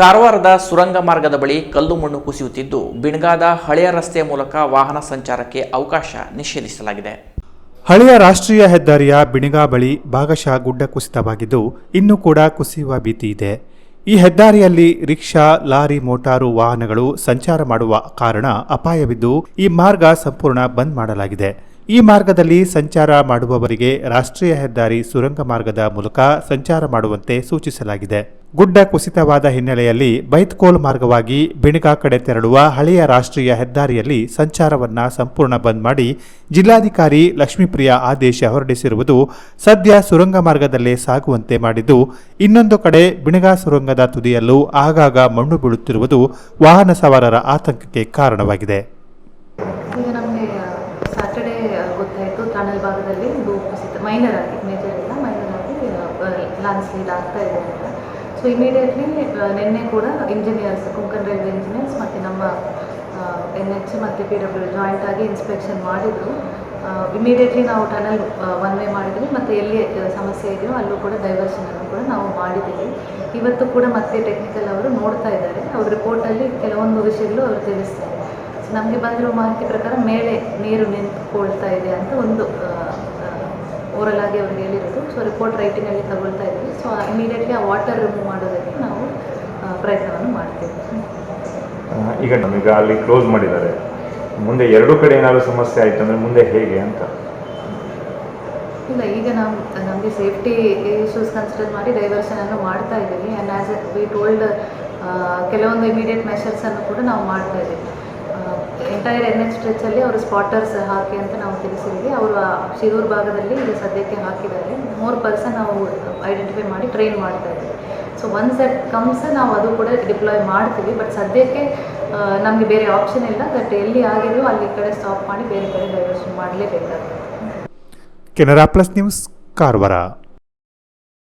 ಕಾರವಾರದ ಸುರಂಗ ಮಾರ್ಗದ ಬಳಿ ಕಲ್ಲು ಮಣ್ಣು ಕುಸಿಯುತ್ತಿದ್ದು, ಬಿಣಗಾದ ಹಳೆಯ ರಸ್ತೆಯ ಮೂಲಕ ವಾಹನ ಸಂಚಾರಕ್ಕೆ ಅವಕಾಶ ನಿಷೇಧಿಸಲಾಗಿದೆ. ಹಳೆಯ ರಾಷ್ಟ್ರೀಯ ಹೆದ್ದಾರಿಯ ಬಿಣಗಾ ಬಳಿ ಭಾಗಶಃ ಗುಡ್ಡ ಕುಸಿತವಾಗಿದ್ದು, ಇನ್ನೂ ಕೂಡ ಕುಸಿಯುವ ಭೀತಿ ಇದೆ. ಈ ಹೆದ್ದಾರಿಯಲ್ಲಿ ರಿಕ್ಷಾ, ಲಾರಿ, ಮೋಟಾರು ವಾಹನಗಳು ಸಂಚಾರ ಮಾಡುವ ಕಾರಣ ಅಪಾಯವಿದ್ದು, ಈ ಮಾರ್ಗ ಸಂಪೂರ್ಣ ಬಂದ್ ಮಾಡಲಾಗಿದೆ. ಈ ಮಾರ್ಗದಲ್ಲಿ ಸಂಚಾರ ಮಾಡುವವರಿಗೆ ರಾಷ್ಟ್ರೀಯ ಹೆದ್ದಾರಿ ಸುರಂಗ ಮಾರ್ಗದ ಮೂಲಕ ಸಂಚಾರ ಮಾಡುವಂತೆ ಸೂಚಿಸಲಾಗಿದೆ. ಗುಡ್ಡ ಕುಸಿತವಾದ ಹಿನ್ನೆಲೆಯಲ್ಲಿ ಬೈತ್ಕೋಲ್ ಮಾರ್ಗವಾಗಿ ಬಿಣಿಗಾ ಕಡೆ ತೆರಳುವ ಹಳೆಯ ರಾಷ್ಟ್ರೀಯ ಹೆದ್ದಾರಿಯಲ್ಲಿ ಸಂಚಾರವನ್ನ ಸಂಪೂರ್ಣ ಬಂದ್ ಮಾಡಿ ಜಿಲ್ಲಾಧಿಕಾರಿ ಲಕ್ಷ್ಮೀಪ್ರಿಯ ಆದೇಶ ಹೊರಡಿಸಿರುವುದು ಸದ್ಯ ಸುರಂಗ ಮಾರ್ಗದಲ್ಲೇ ಸಾಗುವಂತೆ ಮಾಡಿದ್ದು, ಇನ್ನೊಂದು ಕಡೆ ಬಿಣಿಗಾ ಸುರಂಗದ ತುದಿಯಲ್ಲೂ ಆಗಾಗ ಮಣ್ಣು ಬೀಳುತ್ತಿರುವುದು ವಾಹನ ಸವಾರರ ಆತಂಕಕ್ಕೆ ಕಾರಣವಾಗಿದೆ ಈಗ ನಮಗೆ ಸ್ಯಾಟರ್ಡೇ ಗೊತ್ತಾಯಿತು ಟನಲ್ ಇದು ಕುಸಿತ ಮೈನರ್ ಆಗಿ ಮೇಜರ್ ಇಲ್ಲ ಮೈನರ್ ಆಗಿ ಲಾನ್ಸ್ ಲೀಡ್ ಆಗ್ತಾ ಇದೆ ಅಂತ. ಸೊ ಇಮಿಡಿಯೇಟ್ಲಿ ನಿನ್ನೆ ಕೂಡ ಇಂಜಿನಿಯರ್ಸ್ ಕುಂಕನ್ ರೈಲ್ವೆ ಇಂಜಿನಿಯರ್ಸ್ ಮತ್ತು ನಮ್ಮ ಎನ್ ಎಚ್ ಮತ್ತು ಪಿ ಡಬ್ಲ್ಯೂ ಜಾಯಿಂಟ್ ಆಗಿ ಇನ್ಸ್ಪೆಕ್ಷನ್ ಮಾಡಿದರು. ಇಮಿಡಿಯೇಟ್ಲಿ ನಾವು ಟನಲ್ ಒನ್ ವೇ ಮಾಡಿದ್ವಿ. ಮತ್ತು ಎಲ್ಲಿ ಸಮಸ್ಯೆ ಇದೆಯೋ ಅಲ್ಲೂ ಕೂಡ ಡೈವರ್ಷನ್ ಅನ್ನು ಕೂಡ ನಾವು ಮಾಡಿದ್ದೀವಿ. ಇವತ್ತು ಕೂಡ ಮತ್ತೆ ಟೆಕ್ನಿಕಲ್ ಅವರು ನೋಡ್ತಾ ಇದ್ದಾರೆ. ಅವ್ರ ರಿಪೋರ್ಟಲ್ಲಿ ಕೆಲವೊಂದು ವಿಷಯಗಳು ಅವರು ತಿಳಿಸ್ತಾರೆ. ನಮಗೆ ಬಂದಿರೋ ಮಾಹಿತಿ ಪ್ರಕಾರ ಮೇಲೆ ನೀರು ನಿಂತುಕೊಳ್ತಾ ಇದೆ ಅಂತ ಒಂದು ಓರಲ್ ಆಗಿ ಅವ್ರಿಗೆ ಹೇಳಿರೋದು. ಸೊ ರಿಪೋರ್ಟ್ ರೈಟಿಂಗಲ್ಲಿ ತಗೊಳ್ತಾ ಇದ್ದೀವಿ ಸೊ ಇಮಿಡಿಯೇಟ್ಲಿ ಆ ವಾಟರ್ ರಿಮೂವ್ ಮಾಡೋದಕ್ಕೆ ನಾವು ಪ್ರಯತ್ನವನ್ನು ಮಾಡ್ತೀವಿ. ಈಗ ನಮೀಗ ಅಲ್ಲಿ ಕ್ಲೋಸ್ ಮಾಡಿದ್ದಾರೆ. ಮುಂದೆ ಎರಡು ಕಡೆ ಏನಾದರೂ ಸಮಸ್ಯೆ ಆಯಿತು ಅಂದರೆ ಮುಂದೆ ಹೇಗೆ ಅಂತ? ಇಲ್ಲ ಈಗ ನಾವು ನಮಗೆ ಸೇಫ್ಟಿ ಇಶ್ಯೂಸ್ ಕನ್ಸಿಡರ್ ಮಾಡಿ ಡೈವರ್ಷನನ್ನು ಮಾಡ್ತಾ ಇದ್ದೀವಿ. And as uh we told ಕೆಲವೊಂದು ಇಮಿಡಿಯೇಟ್ ಮೆಷರ್ಸನ್ನು ಕೂಡ ನಾವು ಮಾಡ್ತಾ ಇದ್ದೀವಿ. ಎಂಟೈರ್ ಎನ್ ಎಚ್ ಸ್ಟ್ರೆಚಲ್ಲಿ ಅವರು ಸ್ಪಾಟರ್ಸ್ ಹಾಕಿ ಅಂತ ನಾವು ತಿಳಿಸಿದ್ವಿ. ಅವರು ಶಿರೂರ್ ಭಾಗದಲ್ಲಿ ಈಗ ಸದ್ಯಕ್ಕೆ ಹಾಕಿದ್ದಾರೆ. ಮೂರು ಪರ್ಸನ್ ನಾವು ಐಡೆಂಟಿಫೈ ಮಾಡಿ ಟ್ರೈನ್ ಮಾಡ್ತಾ ಇದ್ದೀವಿ. ಸೊ ಒನ್ಸ್ ಸೆಟ್ ಕಮ್ಸ್ ನಾವು ಅದು ಕೂಡ ಡಿಪ್ಲಾಯ್ ಮಾಡ್ತೀವಿ. ಬಟ್ ಸದ್ಯಕ್ಕೆ ನಮಗೆ ಬೇರೆ ಆಪ್ಷನ್ ಇಲ್ಲ. ಬಟ್ ಎಲ್ಲಿ ಆಗಿದೆಯೋ ಅಲ್ಲಿ ಕಡೆ ಸ್ಟಾಪ್ ಮಾಡಿ ಬೇರೆ ಕಡೆ ಡೈವರ್ಷನ್ ಮಾಡಲೇಬೇಕಾಗುತ್ತೆ ಕೆನರಾ ನ್ಯೂಸ್, ಕಾರವಾರ.